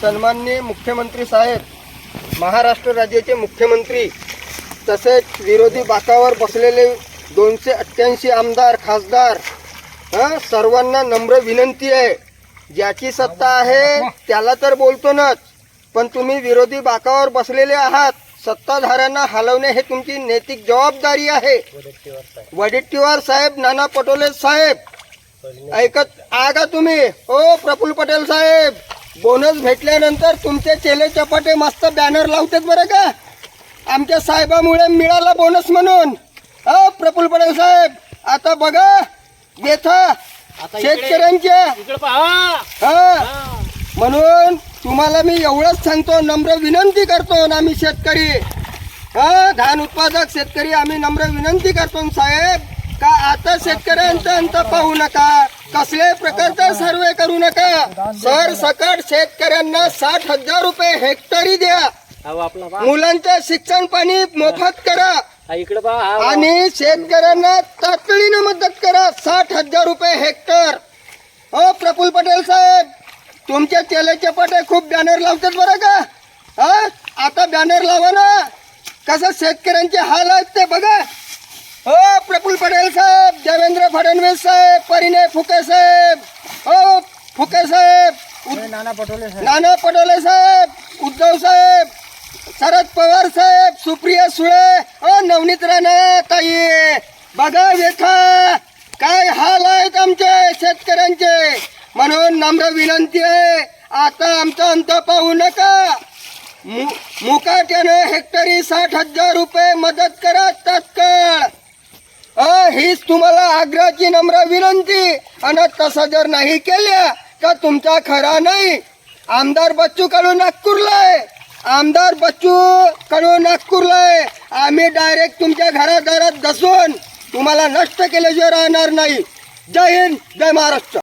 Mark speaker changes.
Speaker 1: सन्माननीय मुख्यमंत्री साहेब महाराष्ट्र राज्याचे मुख्यमंत्री तसेच विरोधी बाकावर बसलेले दोनशे अठ्ठ्याऐंशी आमदार खासदार सर्वांना नम्र विनंती आहे. ज्याची सत्ता आहे त्याला तर बोलतो नाच पण तुम्ही विरोधी बाकावर बसलेले आहात सत्ताधाऱ्यांना हलवणे हे तुमची नैतिक जबाबदारी आहे. वडेट्टीवार साहेब नाना पटोले साहेब ऐकत आ का तुम्ही. ओ प्रफुल्ल पटेल साहेब बोनस भेटल्यानंतर तुमचे चेले चपाटे मस्त बॅनर लावतात बरं का? आमच्या साहेबामुळे मिळाला बोनस म्हणून. हो प्रफुल्ल पटेल साहेब आता बघा व्यथा शेतकऱ्यांच्या. हा. म्हणून तुम्हाला मी एवढंच सांगतो नम्र विनंती करतो आणि आम्ही शेतकरी. हा धान उत्पादक शेतकरी आम्ही नम्र विनंती करतो साहेब. का आता शेतकऱ्यांचा अंत पाहू नका? कसल्याही प्रकारचा सर्वे करू नका? सर सकट शेतकऱ्यांना साठ हजार रुपये हेक्टरी द्या. मुलांचं शिक्षण पाणी मोफत करा. आणि शेतकऱ्यांना तातडीनं मदत करा. साठ हजार रुपये हेक्टर. हो प्रफुल्ल पटेल साहेब तुमच्या तेलाचे पटे खूप बॅनर लावतात बरं का? हा आता बॅनर लावा ना. कसं शेतकऱ्यांचे हाल आहेत ते बघा हो प्रफुल्ल पटेल साहेब देवेंद्र फडणवीस साहेब परिणय फुके साहेब. हो फुके साहेब. उद-
Speaker 2: नाना पटोले साहेब.
Speaker 1: नाना पटोले साहेब उद्धव साहेब शरद पवार साहेब सुप्रिया सुळे. अ नवनीत राणा ताई. बघा व्यथा काय हाल आहेत आमचे शेतकऱ्यांचे. म्हणून नम्र विनंती आहे आता आमचा अंत पाहू नका. मु- मुकाट्याने हेक्टरी साठ हजार रुपये मदत करा. तुम्हाला आग्रहाची नम्र विनंती. आणि तसं जर नाही केल्या तर तुमचा खरा नाही. आमदार बच्चू कडू आहे आमदार बच्चू कडू आहे आम्ही डायरेक्ट तुमच्या घरादारात घसून तुम्हाला नष्ट केल्याशिवाय राहणार नाही. जय हिंद जय महाराष्ट्र.